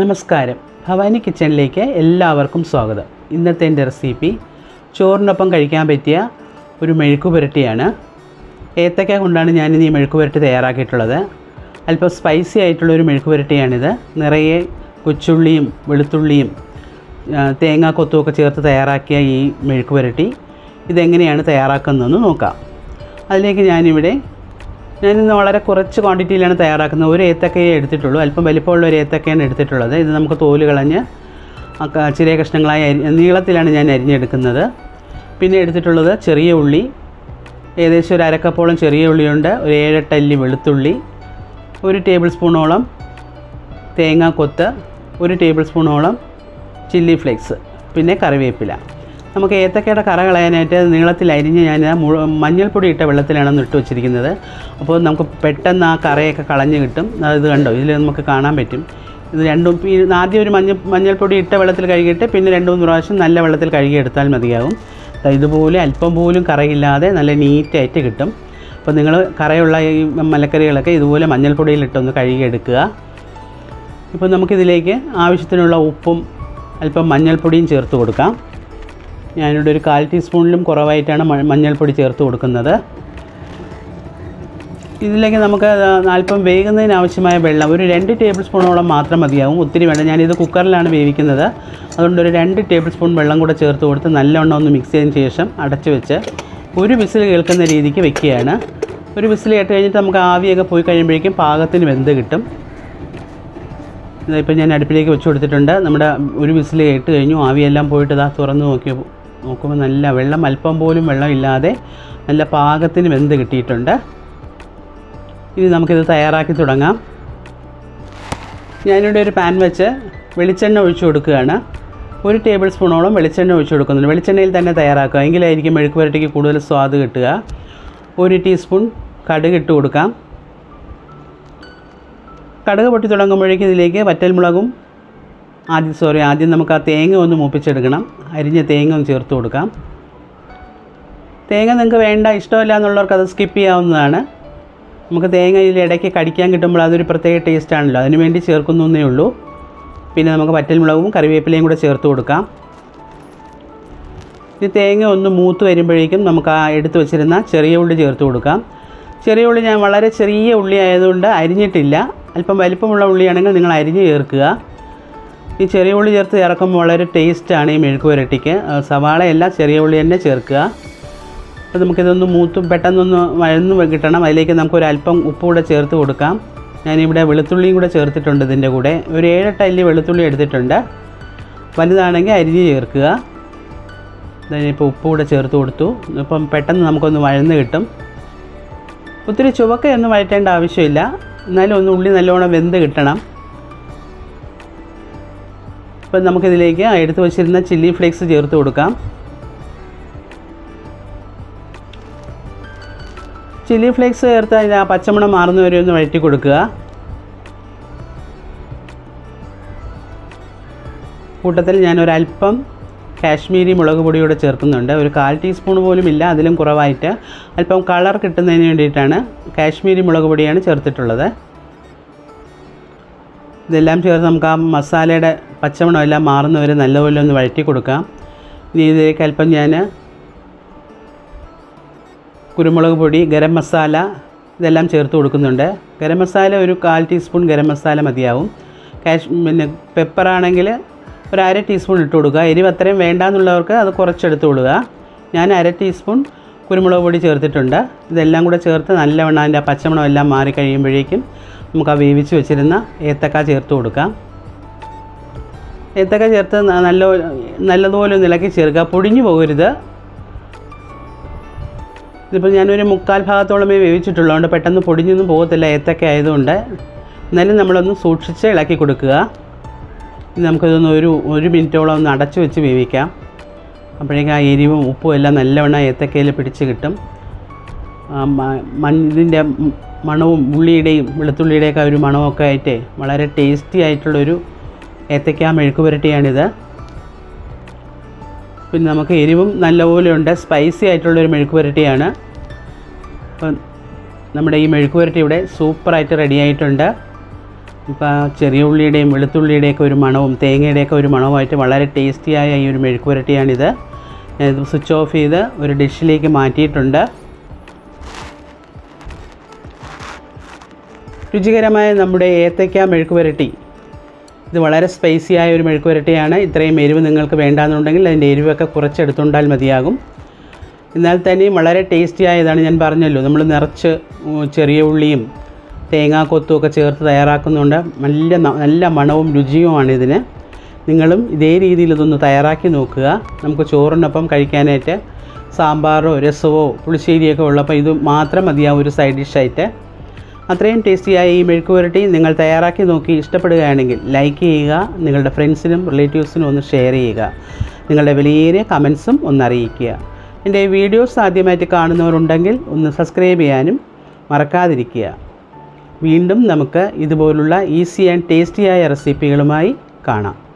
നമസ്കാരം. ഭവാനി കിച്ചണിലേക്ക് എല്ലാവർക്കും സ്വാഗതം. ഇന്നത്തെ എന്റെ റെസിപ്പി ചോറിനൊപ്പം കഴിക്കാൻ പറ്റിയ ഒരു മെഴുക്ക് പുരട്ടിയാണ് ഏത്തക്ക കൊണ്ടാണ് ഞാനിന്ന് ഈ മെഴുക്ക് പുരട്ടി തയ്യാറാക്കിയിട്ടുള്ളത്. അല്പം സ്പൈസി ആയിട്ടുള്ള ഒരു മെഴുക്ക് പുരട്ടിയാണിത് നിറയെ കൊച്ചുള്ളിയും വെളുത്തുള്ളിയും തേങ്ങാ തേങ്ങാക്കൊത്തും ഒക്കെ ചേർത്ത് തയ്യാറാക്കിയ ഈ മെഴുക്ക് പുരട്ടി ഇതെങ്ങനെയാണ് തയ്യാറാക്കുന്നതെന്ന് നോക്കാം. അതിലേക്ക് ഞാനിവിടെ ഞാനിന്ന് വളരെ കുറച്ച് ക്വാണ്ടിറ്റിയിലാണ് തയ്യാറാക്കുന്നത്. ഒരു ഏത്തക്കയെ എടുത്തിട്ടുള്ളൂ. അല്പം വലിപ്പമുള്ള ഒരു ഏത്തക്കയാണ് എടുത്തിട്ടുള്ളത്. ഇത് നമുക്ക് തോൽ കളഞ്ഞ് ചെറിയ കഷ്ണങ്ങളായി അരി നീളത്തിലാണ് ഞാൻ അരിഞ്ഞെടുക്കുന്നത്. പിന്നെ എടുത്തിട്ടുള്ളത് ചെറിയ ഉള്ളി. ഏകദേശം ഒരു അരക്കപ്പോളം ചെറിയ ഉള്ളിയുണ്ട്. ഒരു ഏഴെട്ടല്ലി വെളുത്തുള്ളി. ഒരു ടേബിൾ സ്പൂണോളം തേങ്ങാക്കൊത്ത് ഒരു ടേബിൾ സ്പൂണോളം ചില്ലി ഫ്ലേക്സ്. പിന്നെ കറിവേപ്പില. നമുക്ക് ഏത്തക്കയുടെ കറ കളയാനായിട്ട് നീളത്തിൽ അരിഞ്ഞ് ഞാൻ മുഴ മഞ്ഞൾപ്പൊടി ഇട്ട വെള്ളത്തിലാണ് ഇട്ട് വെച്ചിരിക്കുന്നത്. അപ്പോൾ നമുക്ക് പെട്ടെന്ന് ആ കറയൊക്കെ കളഞ്ഞ് കിട്ടും. അത് കണ്ടോ? ഇതിൽ നമുക്ക് കാണാൻ പറ്റും. ഇത് രണ്ടും ആദ്യം ഒരു മഞ്ഞൾ മഞ്ഞൾപ്പൊടി ഇട്ട വെള്ളത്തിൽ കഴുകിയിട്ട് പിന്നെ രണ്ട് മൂന്ന് പ്രാവശ്യം നല്ല വെള്ളത്തിൽ കഴുകിയെടുത്താൽ മതിയാകും. ഇതുപോലെ അല്പം പോലും കറയില്ലാതെ നല്ല നീറ്റായിട്ട് കിട്ടും. അപ്പോൾ നിങ്ങൾ കറയുള്ള ഈ മലക്കറികളൊക്കെ ഇതുപോലെ മഞ്ഞൾപ്പൊടിയിലിട്ടൊന്ന് കഴുകിയെടുക്കുക. ഇപ്പോൾ നമുക്കിതിലേക്ക് ആവശ്യത്തിനുള്ള ഉപ്പും അല്പം മഞ്ഞൾപ്പൊടിയും ചേർത്ത് കൊടുക്കാം. ഞാനിവിടെ ഒരു കാൽ ടീസ്പൂണിലും കുറവായിട്ടാണ് മഞ്ഞൾപ്പൊടി ചേർത്ത് കൊടുക്കുന്നത്. ഇതിലേക്ക് നമുക്ക് അല്പം വേകുന്നതിന് ആവശ്യമായ വെള്ളം ഒരു രണ്ട് ടേബിൾ സ്പൂണോളം മാത്രം മതിയാവും. ഒത്തിരി വേണ്ട ഞാനിത് കുക്കറിലാണ് വേവിക്കുന്നത്. അതുകൊണ്ട് ഒരു രണ്ട് ടേബിൾ സ്പൂൺ വെള്ളം കൂടെ ചേർത്ത് കൊടുത്ത് നല്ലവണ്ണം ഒന്ന് മിക്സ് ചെയ്തതിന് ശേഷം അടച്ചു വെച്ച് ഒരു വിസിൽ കേൾക്കുന്ന രീതിക്ക് വെക്കുകയാണ്. ഒരു വിസിൽ കേട്ട് കഴിഞ്ഞിട്ട് നമുക്ക് ആവിയൊക്കെ പോയി കഴിയുമ്പോഴേക്കും പാകത്തിന് വെന്ത് കിട്ടും. ഇതിപ്പോൾ ഞാൻ അടുപ്പിലേക്ക് വെച്ച് കൊടുത്തിട്ടുണ്ട്. നമ്മുടെ ഒരു വിസിൽ കേട്ട് കഴിഞ്ഞു ആവിയെല്ലാം പോയിട്ട് ഇതാ തുറന്ന് നോക്കി നോക്കുമ്പോൾ നല്ല വെള്ളം അല്പം പോലും വെള്ളമില്ലാതെ നല്ല പാകത്തിന് വെന്ത് കിട്ടിയിട്ടുണ്ട്. ഇനി നമുക്കിത് തയ്യാറാക്കി തുടങ്ങാം. ഞാനിവിടെ ഒരു പാൻ വെച്ച് വെളിച്ചെണ്ണ ഒഴിച്ചു കൊടുക്കുകയാണ്. ഒരു ടേബിൾ സ്പൂണോളം വെളിച്ചെണ്ണ ഒഴിച്ചു കൊടുക്കുന്നുണ്ട്. വെളിച്ചെണ്ണയിൽ തന്നെ തയ്യാറാക്കുക. എങ്കിലായിരിക്കും മെഴുക്ക് പുരട്ടിക്ക് കൂടുതൽ സ്വാദ് കിട്ടുക. ഒരു ടീസ്പൂൺ കടുക് ഇട്ട് കൊടുക്കാം. കടുക് പൊട്ടി തുടങ്ങുമ്പോഴേക്കും ഇതിലേക്ക് വറ്റൽമുളകും ആദ്യം സോറി ആദ്യം നമുക്ക് ആ തേങ്ങ ഒന്ന് മൂപ്പിച്ചെടുക്കണം. അരിഞ്ഞ തേങ്ങ ഒന്ന് ചേർത്ത് കൊടുക്കാം. തേങ്ങ നിങ്ങൾക്ക് വേണ്ട ഇഷ്ടമില്ല എന്നുള്ളവർക്ക് അത് സ്കിപ്പ് ചെയ്യാവുന്നതാണ്. നമുക്ക് തേങ്ങ ഇതിൽ ഇടയ്ക്ക് കടിക്കാൻ കിട്ടുമ്പോൾ അതൊരു പ്രത്യേക ടേസ്റ്റാണല്ലോ അതിന് വേണ്ടി ചേർക്കുന്നേ ഉള്ളൂ. പിന്നെ നമുക്ക് വറ്റൽമുളകും കറിവേപ്പിലയും കൂടെ ചേർത്ത് കൊടുക്കാം. ഈ തേങ്ങ ഒന്ന് മൂത്ത് വരുമ്പോഴേക്കും നമുക്ക് ആ എടുത്ത് വെച്ചിരുന്ന ചെറിയ ഉള്ളി ചേർത്ത് കൊടുക്കാം. ചെറിയ ഉള്ളി ഞാൻ വളരെ ചെറിയ ഉള്ളി ആയതുകൊണ്ട് അരിഞ്ഞിട്ടില്ല. അല്പം വലിപ്പമുള്ള ഉള്ളിയാണെങ്കിൽ നിങ്ങൾ അരിഞ്ഞ് ചേർക്കുക. ഈ ചെറിയ ഉള്ളി ചേർത്ത് ചേർക്കുമ്പോൾ വളരെ ടേസ്റ്റാണ് ഈ മെഴുക്ക് പുരട്ടിക്ക് സവാളയല്ല ചെറിയ ഉള്ളി തന്നെ ചേർക്കുക. അപ്പോൾ നമുക്കിതൊന്ന് മൂത്തും പെട്ടെന്നൊന്ന് വഴന്ന് കിട്ടണം. അതിലേക്ക് നമുക്കൊരു അല്പം ഉപ്പ് കൂടെ ചേർത്ത് കൊടുക്കാം. ഞാനിവിടെ വെളുത്തുള്ളിയും കൂടെ ചേർത്തിട്ടുണ്ട് ഇതിന്റെ കൂടെ. ഒരു ഏഴെട്ട് അല്ലി വെളുത്തുള്ളി എടുത്തിട്ടുണ്ട്. വലുതാണെങ്കിൽ അരിഞ്ഞ് ചേർക്കുക. ഇപ്പോൾ ഉപ്പ് കൂടെ ചേർത്ത് കൊടുത്തു. ഇപ്പം പെട്ടെന്ന് നമുക്കൊന്ന് വഴന്ന് കിട്ടും. ഒത്തിരി ചുവക്കയൊന്നും വഴറ്റേണ്ട ആവശ്യമില്ല. എന്നാലും ഒന്ന് ഉള്ളി നല്ലോണം വെന്ത് കിട്ടണം. ഇപ്പം നമുക്കിതിലേക്ക് എടുത്ത് വെച്ചിരുന്ന ചില്ലി ഫ്ലേക്സ് ചേർത്ത് കൊടുക്കാം. ചില്ലി ഫ്ലേക്സ് ചേർത്ത് കഴിഞ്ഞാൽ ആ പച്ചമണം മാറുന്ന വരെ ഒന്ന് വഴറ്റി കൊടുക്കുക. കൂട്ടത്തിൽ ഞാൻ ഒരല്പം കാശ്മീരി മുളക് പൊടി കൂടെ ചേർക്കുന്നുണ്ട്. ഒരു കാൽ ടീസ്പൂൺ പോലും ഇല്ല അതിലും കുറവായിട്ട്. അല്പം കളർ കിട്ടുന്നതിന് വേണ്ടിയിട്ടാണ് കാശ്മീരി മുളക് പൊടിയാണ് ചേർത്തിട്ടുള്ളത്. ഇതെല്ലാം ചേർത്ത് നമുക്ക് ആ മസാലയുടെ പച്ചമണം എല്ലാം മാറുന്നവരെ നല്ലപോലെ ഒന്ന് വഴറ്റി കൊടുക്കാം. ഇനി ഇതിലേക്ക് അല്പം ഞാൻ കുരുമുളക് പൊടി ഗരം മസാല ഇതെല്ലാം ചേർത്ത് കൊടുക്കുന്നുണ്ട്. ഗരം മസാല ഒരു കാൽ ടീസ്പൂൺ ഗരം മസാല മതിയാവും. കാഷ് പിന്നെ പെപ്പറാണെങ്കിൽ ഒരു അര ടീസ്പൂൺ ഇട്ട് കൊടുക്കുക. എരിവ് അത്രയും വേണ്ടാന്നുള്ളവർക്ക് അത് കുറച്ചെടുത്ത് കൊടുക്കുക. ഞാൻ അര ടീസ്പൂൺ കുരുമുളക് പൊടി ചേർത്തിട്ടുണ്ട്. ഇതെല്ലാം കൂടെ ചേർത്ത് നല്ലവണ്ണം അതിന്റെ പച്ചമണം എല്ലാം കഴിയുമ്പോഴേക്കും നമുക്ക് ആ വേവിച്ച് വെച്ചിരുന്ന ഏത്തക്ക ചേർത്ത് കൊടുക്കാം. ഏത്തക്ക ചേർത്ത് നല്ല നല്ലതുപോലെ ഇളക്കി ചേർക്കുക. പൊടിഞ്ഞു പോകരുത്. ഇതിപ്പോൾ ഞാനൊരു മുക്കാൽ ഭാഗത്തോളമേ വേവിച്ചിട്ടുള്ളതുകൊണ്ട് പെട്ടെന്ന് പൊടിഞ്ഞൊന്നും പോകത്തില്ല. ഏത്തക്ക ആയതുകൊണ്ട്. എന്നാലും നമ്മളൊന്ന് സൂക്ഷിച്ച് ഇളക്കി കൊടുക്കുക. നമുക്കിതൊന്ന് ഒരു ഒരു മിനിറ്റോളം ഒന്ന് അടച്ചു വെച്ച് വേവിക്കാം. അപ്പോഴേക്കും ആ എരിവും ഉപ്പും എല്ലാം നല്ലവണ്ണം ഏത്തക്കയിൽ പിടിച്ച് കിട്ടും. ആ മ- മൺ ഇതിന്റെ മണവും ഉള്ളിയുടെയും വെളുത്തുള്ളിയുടെയൊക്കെ ഒരു മണമൊക്കെ ആയിട്ട് വളരെ ടേസ്റ്റി ആയിട്ടുള്ളൊരു ഏത്തക്ക മെഴുക്ക് പുരട്ടിയാണിത്. പിന്നെ നമുക്ക് എരിവും നല്ലപോലെ ഉണ്ട് സ്പൈസി ആയിട്ടുള്ളൊരു മെഴുക്ക് പുരട്ടിയാണ്. അപ്പം നമ്മുടെ ഈ മെഴുക്ക് പുരട്ടി ഇവിടെ സൂപ്പറായിട്ട് റെഡി ആയിട്ടുണ്ട്. ഇപ്പോൾ ചെറിയ ഉള്ളിയുടെയും വെളുത്തുള്ളിയുടെയൊക്കെ ഒരു മണവും തേങ്ങയുടെയൊക്കെ ഒരു മണവുമായിട്ട് വളരെ ടേസ്റ്റിയായ ഈ ഒരു മെഴുക്ക് പുരട്ടിയാണിത്. ഞാനിത് സ്വിച്ച് ഓഫ് ചെയ്ത് ഒരു ഡിഷിലേക്ക് മാറ്റിയിട്ടുണ്ട്. രുചികരമായ നമ്മുടെ ഏത്തയ്ക്ക മെഴുക്കുവരട്ടി ഇത് വളരെ സ്പൈസി ആയ ഒരു മെഴുക്കുവരട്ടിയാണ്. ഇത്രയും എരിവ് നിങ്ങൾക്ക് വേണ്ടാന്നുണ്ടെങ്കിൽ അതിന്റെ എരിവൊക്കെ കുറച്ചെടുത്തുണ്ടാൽ മതിയാകും. എന്നാൽ തന്നെയും വളരെ ടേസ്റ്റി ആയതാണ് ഞാൻ പറഞ്ഞല്ലോ. നമ്മൾ നിറച്ച് ചെറിയ ഉള്ളിയും തേങ്ങാക്കൊത്തും ഒക്കെ ചേർത്ത് തയ്യാറാക്കുന്നുണ്ട്. നല്ല നല്ല മണവും രുചിയുമാണ് ഇതിന്. നിങ്ങളും ഇതേ രീതിയിൽ ഇതൊന്ന് തയ്യാറാക്കി നോക്കുക. നമുക്ക് ചോറിനൊപ്പം കഴിക്കാനായിട്ട് സാമ്പാറോ രസമോ പുളിശ്ശേരിയൊക്കെ ഉള്ളപ്പോൾ ഇത് മാത്രം മതിയാവും ഒരു സൈഡ് ഡിഷായിട്ട് അത്രയും ടേസ്റ്റിയായ ഈ മെഴുക്ക് പുരട്ടി നിങ്ങൾ തയ്യാറാക്കി നോക്കി ഇഷ്ടപ്പെടുകയാണെങ്കിൽ ലൈക്ക് ചെയ്യുക നിങ്ങളുടെ ഫ്രണ്ട്സിനും റിലേറ്റീവ്സിനും ഒന്ന് ഷെയർ ചെയ്യുക നിങ്ങളുടെ വിലയേറിയ കമൻസും ഒന്ന് അറിയിക്കുക. എന്റെ വീഡിയോസ് ആദ്യമായിട്ട് കാണുന്നവരുണ്ടെങ്കിൽ ഒന്ന് സബ്സ്ക്രൈബ് ചെയ്യാനും മറക്കാതിരിക്കുക. വീണ്ടും നമുക്ക് ഇതുപോലുള്ള ഈസി ആൻഡ് ടേസ്റ്റിയായ റെസിപ്പികളുമായി കാണാം.